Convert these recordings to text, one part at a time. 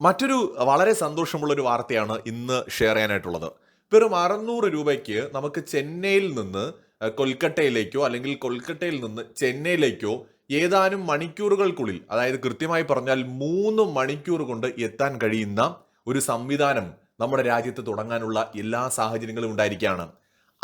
മറ്റൊരു വളരെ സന്തോഷമുള്ള ഒരു വാർത്തയാണ് ഇന്ന് ഷെയർ ചെയ്യാനായിട്ടുള്ളത്. വെറും അറുന്നൂറ് രൂപയ്ക്ക് നമുക്ക് ചെന്നൈയിൽ നിന്ന് കൊൽക്കട്ടയിലേക്കോ അല്ലെങ്കിൽ കൊൽക്കട്ടയിൽ നിന്ന് ചെന്നൈയിലേക്കോ ഏതാനും മണിക്കൂറുകൾക്കുള്ളിൽ അതായത് കൃത്യമായി പറഞ്ഞാൽ മൂന്ന് മണിക്കൂർ കൊണ്ട് എത്താൻ കഴിയുന്ന ഒരു സംവിധാനം നമ്മുടെ രാജ്യത്ത് തുടങ്ങാനുള്ള എല്ലാ സാഹചര്യങ്ങളും ഉണ്ടായിരിക്കുകയാണ്.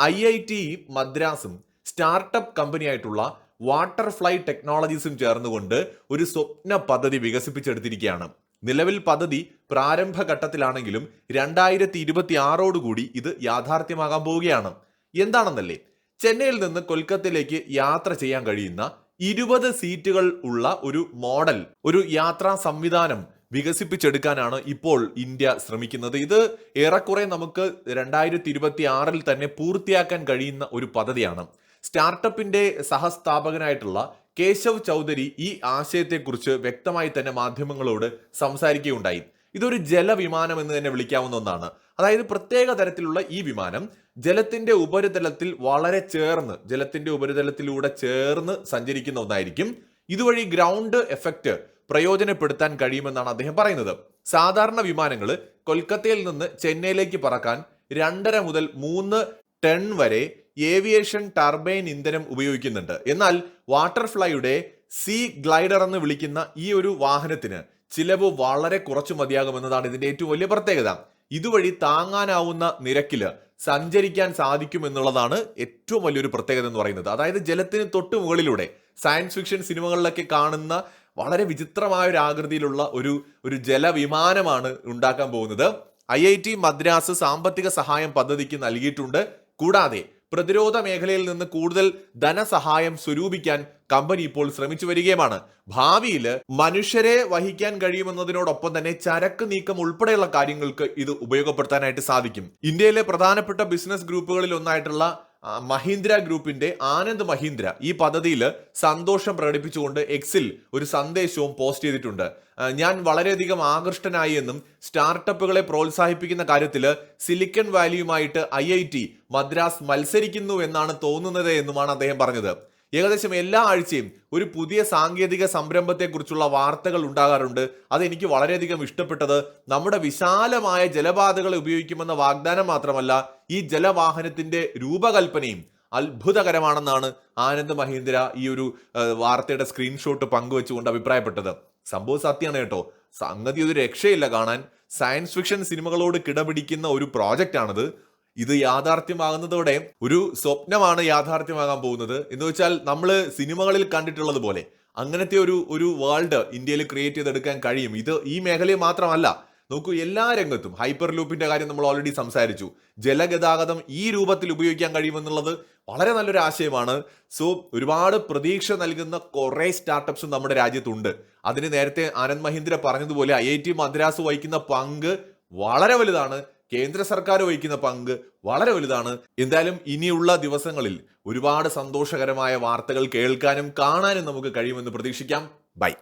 ഐ ഐ ടി മദ്രാസും സ്റ്റാർട്ടപ്പ് കമ്പനിയായിട്ടുള്ള വാട്ടർഫ്ലൈ ടെക്നോളജീസും ചേർന്നുകൊണ്ട് ഒരു സ്വപ്ന പദ്ധതി വികസിപ്പിച്ചെടുത്തിരിക്കുകയാണ്. നിലവിൽ പദ്ധതി പ്രാരംഭഘട്ടത്തിലാണെങ്കിലും രണ്ടായിരത്തി ഇരുപത്തി ആറോടുകൂടി ഇത് യാഥാർത്ഥ്യമാകാൻ പോവുകയാണ്. എന്താണെന്നല്ലേ? ചെന്നൈയിൽ നിന്ന് കൊൽക്കത്തയിലേക്ക് യാത്ര ചെയ്യാൻ കഴിയുന്ന ഇരുപത് സീറ്റുകൾ ഉള്ള ഒരു മോഡൽ ഒരു യാത്രാ സംവിധാനം വികസിപ്പിച്ചെടുക്കാനാണ് ഇപ്പോൾ ഇന്ത്യ ശ്രമിക്കുന്നത്. ഇത് ഏറെക്കുറെ നമുക്ക് രണ്ടായിരത്തി ഇരുപത്തി ആറിൽ തന്നെ പൂർത്തിയാക്കാൻ കഴിയുന്ന ഒരു പദ്ധതിയാണ്. സ്റ്റാർട്ടപ്പിന്റെ സഹസ്ഥാപകനായിട്ടുള്ള കേശവ് ചൗധരി ഈ ആശയത്തെക്കുറിച്ച് വ്യക്തമായി തന്നെ മാധ്യമങ്ങളോട് സംസാരിക്കുകയുണ്ടായി. ഇതൊരു ജലവിമാനം എന്ന് തന്നെ വിളിക്കാവുന്ന ഒന്നാണ്. അതായത് പ്രത്യേക തരത്തിലുള്ള ഈ വിമാനം ജലത്തിന്റെ ഉപരിതലത്തിൽ വളരെ ചേർന്ന് ജലത്തിന്റെ ഉപരിതലത്തിലൂടെ ചേർന്ന് സഞ്ചരിക്കുന്ന ഒന്നായിരിക്കും. ഇതുവഴി ഗ്രൗണ്ട് എഫക്റ്റ് പ്രയോജനപ്പെടുത്താൻ കഴിയുമെന്നാണ് അദ്ദേഹം പറയുന്നത്. സാധാരണ വിമാനങ്ങൾ കൊൽക്കത്തയിൽ നിന്ന് ചെന്നൈയിലേക്ക് പറക്കാൻ രണ്ടര മുതൽ മൂന്ന് ടൺ വരെ ഏവിയേഷൻ ടർബൈൻ ഇന്ധനം ഉപയോഗിക്കുന്നുണ്ട്. എന്നാൽ വാട്ടർഫ്ലൈയുടെ സീ ഗ്ലൈഡർ എന്ന് വിളിക്കുന്ന ഈ ഒരു വാഹനത്തിന് ചിലവ് വളരെ കുറച്ചു മതിയാകുമെന്നതാണ് ഇതിന്റെ ഏറ്റവും വലിയ പ്രത്യേകത. ഇതുവഴി താങ്ങാനാവുന്ന നിരക്കിൽ സഞ്ചരിക്കാൻ സാധിക്കും എന്നുള്ളതാണ് ഏറ്റവും വലിയൊരു പ്രത്യേകത എന്ന് പറയുന്നത്. അതായത് ജലത്തിന് തൊട്ട് മുകളിലൂടെ സയൻസ് ഫിക്ഷൻ സിനിമകളിലൊക്കെ കാണുന്ന വളരെ വിചിത്രമായ ഒരു ആകൃതിയിലുള്ള ഒരു ഒരു ജലവിമാനമാണ് ഉണ്ടാക്കാൻ പോകുന്നത്. ഐ ഐ ടി മദ്രാസ് സാമ്പത്തിക സഹായം പദ്ധതിക്ക് നൽകിയിട്ടുണ്ട്. കൂടാതെ പ്രതിരോധ മേഖലയിൽ നിന്ന് കൂടുതൽ ധനസഹായം സ്വരൂപിക്കാൻ കമ്പനി ഇപ്പോൾ ശ്രമിച്ചു വരികയുമാണ്. ഭാവിയിൽ മനുഷ്യരെ വഹിക്കാൻ കഴിയുമെന്നതിനോടൊപ്പം തന്നെ ചരക്ക് നീക്കം ഉൾപ്പെടെയുള്ള കാര്യങ്ങൾക്ക് ഇത് ഉപയോഗപ്പെടുത്താനായിട്ട് സാധിക്കും. ഇന്ത്യയിലെ പ്രധാനപ്പെട്ട ബിസിനസ് ഗ്രൂപ്പുകളിൽ ഒന്നായിട്ടുള്ള മഹീന്ദ്ര ഗ്രൂപ്പിന്റെ ആനന്ദ് മഹീന്ദ്ര ഈ പദ്ധതിയിൽ സന്തോഷം പ്രകടിപ്പിച്ചുകൊണ്ട് എക്സിൽ ഒരു സന്ദേശവും പോസ്റ്റ് ചെയ്തിട്ടുണ്ട്. ഞാൻ വളരെയധികം ആകൃഷ്ടനായി എന്നും സ്റ്റാർട്ടപ്പുകളെ പ്രോത്സാഹിപ്പിക്കുന്ന കാര്യത്തിൽ സിലിക്കൺ വാലിയുമായിട്ട് ഐ മദ്രാസ് മത്സരിക്കുന്നു എന്നാണ് തോന്നുന്നത് എന്നുമാണ് അദ്ദേഹം പറഞ്ഞത്. ഏകദേശം എല്ലാ ആഴ്ചയും ഒരു പുതിയ സാങ്കേതിക സംരംഭത്തെക്കുറിച്ചുള്ള വാർത്തകൾ ഉണ്ടാകാറുണ്ട്. അതെനിക്ക് വളരെയധികം ഇഷ്ടപ്പെട്ടത്. നമ്മുടെ വിശാലമായ ജലപാതകളെ ഉപയോഗിക്കുമെന്ന വാഗ്ദാനം മാത്രമല്ല ഈ ജലവാഹനത്തിന്റെ രൂപകൽപ്പനയും അത്ഭുതകരമാണെന്നാണ് ആനന്ദ് മഹീന്ദ്ര ഈ ഒരു വാർത്തയുടെ സ്ക്രീൻഷോട്ട് പങ്കുവെച്ചുകൊണ്ട് അഭിപ്രായപ്പെട്ടത്. സംഭവം സത്യമാണ് കേട്ടോ. സംഗതി ഒരു രക്ഷയില്ല കാണാൻ. സയൻസ് ഫിക്ഷൻ സിനിമകളോട് കിടപിടിക്കുന്ന ഒരു പ്രോജക്റ്റ് ആണിത്. ഇത് യാഥാർത്ഥ്യമാകുന്നതോടെ ഒരു സ്വപ്നമാണ് യാഥാർത്ഥ്യമാകാൻ പോകുന്നത്. എന്ന് വെച്ചാൽ നമ്മൾ സിനിമകളിൽ കണ്ടിട്ടുള്ളത് പോലെ അങ്ങനത്തെ ഒരു ഒരു വേൾഡ് ഇന്ത്യയിൽ ക്രിയേറ്റ് ചെയ്തെടുക്കാൻ കഴിയും. ഇത് ഈ മേഖലയിൽ മാത്രമല്ല. നോക്കൂ എല്ലാ രംഗത്തും ഹൈപ്പർ ലൂപ്പിന്റെ കാര്യം നമ്മൾ ഓൾറെഡി സംസാരിച്ചു. ജലഗതാഗതം ഈ രൂപത്തിൽ ഉപയോഗിക്കാൻ കഴിയുമെന്നുള്ളത് വളരെ നല്ലൊരു ആശയമാണ്. സോ ഒരുപാട് പ്രതീക്ഷ നൽകുന്ന കുറേ സ്റ്റാർട്ടപ്സും നമ്മുടെ രാജ്യത്തുണ്ട്. അതിന് നേരത്തെ ആനന്ദ് മഹീന്ദ്ര പറഞ്ഞതുപോലെ ഐ ഐ ടി മദ്രാസ് വഹിക്കുന്ന പങ്ക് വളരെ വലുതാണ്. കേന്ദ്ര സർക്കാർ വഹിക്കുന്ന പങ്ക് വളരെ വലുതാണ്. എന്തായാലും ഇനിയുള്ള ദിവസങ്ങളിൽ ഒരുപാട് സന്തോഷകരമായ വാർത്തകൾ കേൾക്കാനും കാണാനും നമുക്ക് കഴിയുമെന്ന് പ്രതീക്ഷിക്കാം. ബൈ.